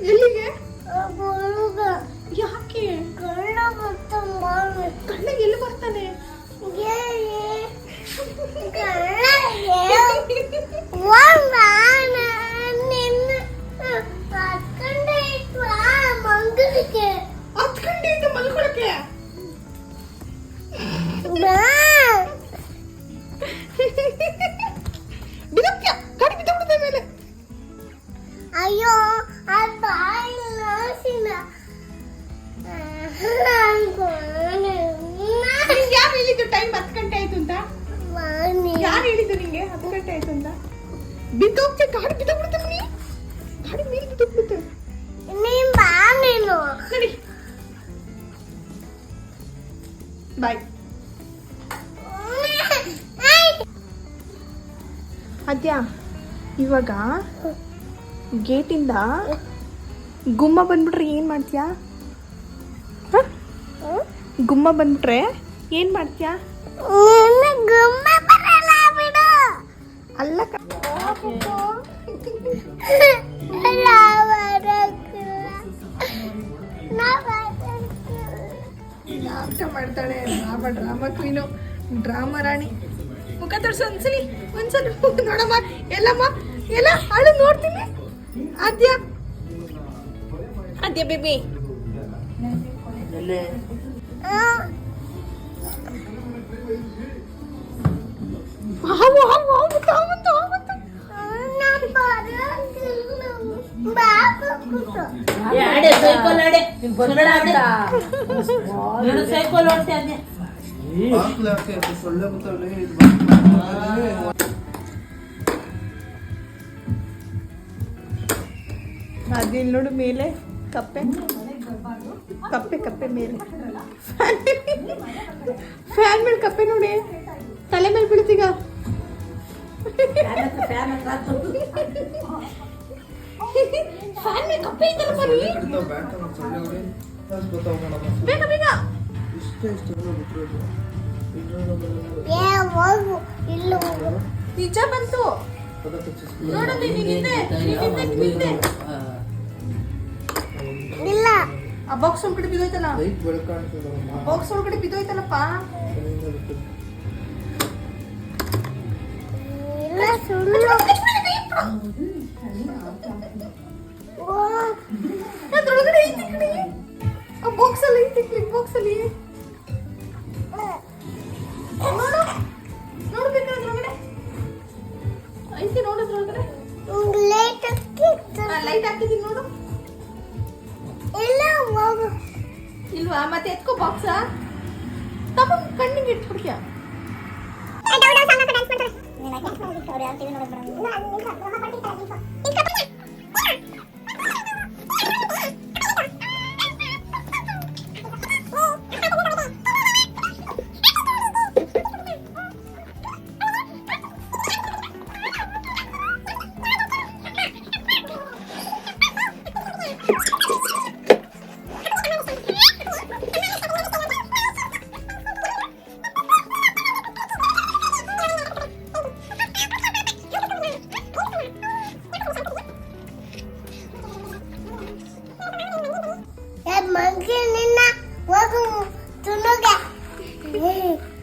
ಎಲ್ಲಿಗೆ? ಯಾಕೆ? ಕಣ್ಣ ಬರ್ತಾನೆ ಕಣ್ಣಿಗೆ ಎಲ್ಲಿ ಬರ್ತಾನೆ? ಯಾರು ಹೇಳಿದ್ದು ಟೈಮ್ ಹತ್ತು ಗಂಟೆ ಆಯ್ತು ಅಂತ? ಯಾರು ಹೇಳಿದ್ದು ನಿಂಗೆ ಹತ್ತು ಗಂಟೆ ಆಯ್ತು ಅಂತ? ಬಿದ್ದೋಗ್ತೆ ಗಾಡಿ ನೀ ಗಾಡಿ ಮೇಲೆ ಬಿದ್ದೋಗ್ಬಿಡುತ್ತೆ ನೀನ್ ಬಾ ನೀನು. ನಡಿ. ಬಾಯ್ ಅದ್ಯಾ ಇವಾಗ ಗೇಟಿಂದ ಗುಮ್ಮ ಬಂದ್ಬಿಟ್ರೆ ಏನು ಮಾಡ್ತೀಯಾ? ಹಾಂ? ಗುಮ್ಮ ಬಂದ್ಬಿಟ್ರೆ ಏನು ಮಾಡ್ತೀಯಾ? ಅಲ್ಲ. ನಾಟಕ ಮಾಡ್ತಾಳೆ ಡ್ರಾಮಾ ಡ್ರಾಮಾ ಕ್ವೀನು ಡ್ರಾಮಾ ರಾಣಿ. ಮುಖ ತೋರ್ಸ ಒಂದ್ಸಲಿ ಒಂದ್ಸಲಿ ನೋಡಮ್ಮ. ಎಲ್ಲಮ್ಮ ಎಲ್ಲ ಅಳು ನೋಡ್ತೀನಿ. ஆத்தியா ஆத்தியா பேபி சொல்ல ಆಡೆ ನೋಡು ಮೇಲೆ, ಕಪ್ಪೆ. ಕಪ್ಪೆ ಕಪ್ಪೆ ಮೇಲೆ. ಫ್ಯಾನ್ ಮೇಲೆ. ಕಪ್ಪೆ ನೋಡಿ. ತಲೆ ಮೇಲೆ ಬಿಡ್ತೀಗ ಫ್ಯಾನ್ ಮೇಲೆ ಕಪ್ಪೆ ಇಲ್ಲ ನಿಜ ಬಂತು. ಇಲ್ಲ. ಆ ಬಾಕ್ಸ್ ಒಳಗಡೆ ಬಿದ್ದೋಯ್ತಲ್ಲ? ಲೈಟ್ ಬೆಳಕಾಣ್ತದಮ್ಮ ಬಾಕ್ಸ್ ಒಳಗಡೆ ಬಿದ್ದೋಯ್ತಲ್ಲಪ್ಪ? ಇಲ್ಲ ಸುಳ್ಳು ಓ, ಅದ್ರೊಳಗಡೆ ಐತಿ ಕಣೆ. ಆ ಬಾಕ್ಸ್ ಅಲ್ಲಿ ಐತಿ ಬಾಕ್ಸ್ ಅಲ್ಲಿ. ನೋಡು ನೋಡ್ಬೇಕು ಅದ್ರೊಳಗಡೆ? ಐತಿ ನೋಡು ಅದ್ರೊಳಗಡೆ. ಲೈಟ್ ಹಾಕಿ ಲೈಟ್ ಹಾಕಿದೀನಿ ನೋಡು. ಇಲ್ವಾ ಮತ್ತೆ ಎತ್ಕೋ ಬಾಕ್ಸ ತಗೊಂಡು ಕಣ್ಣಿಗೆ ಇಟ್ಬಿಡ್ಯ ಏ ಮಂಕಿ ನಿನ್ನ 嗯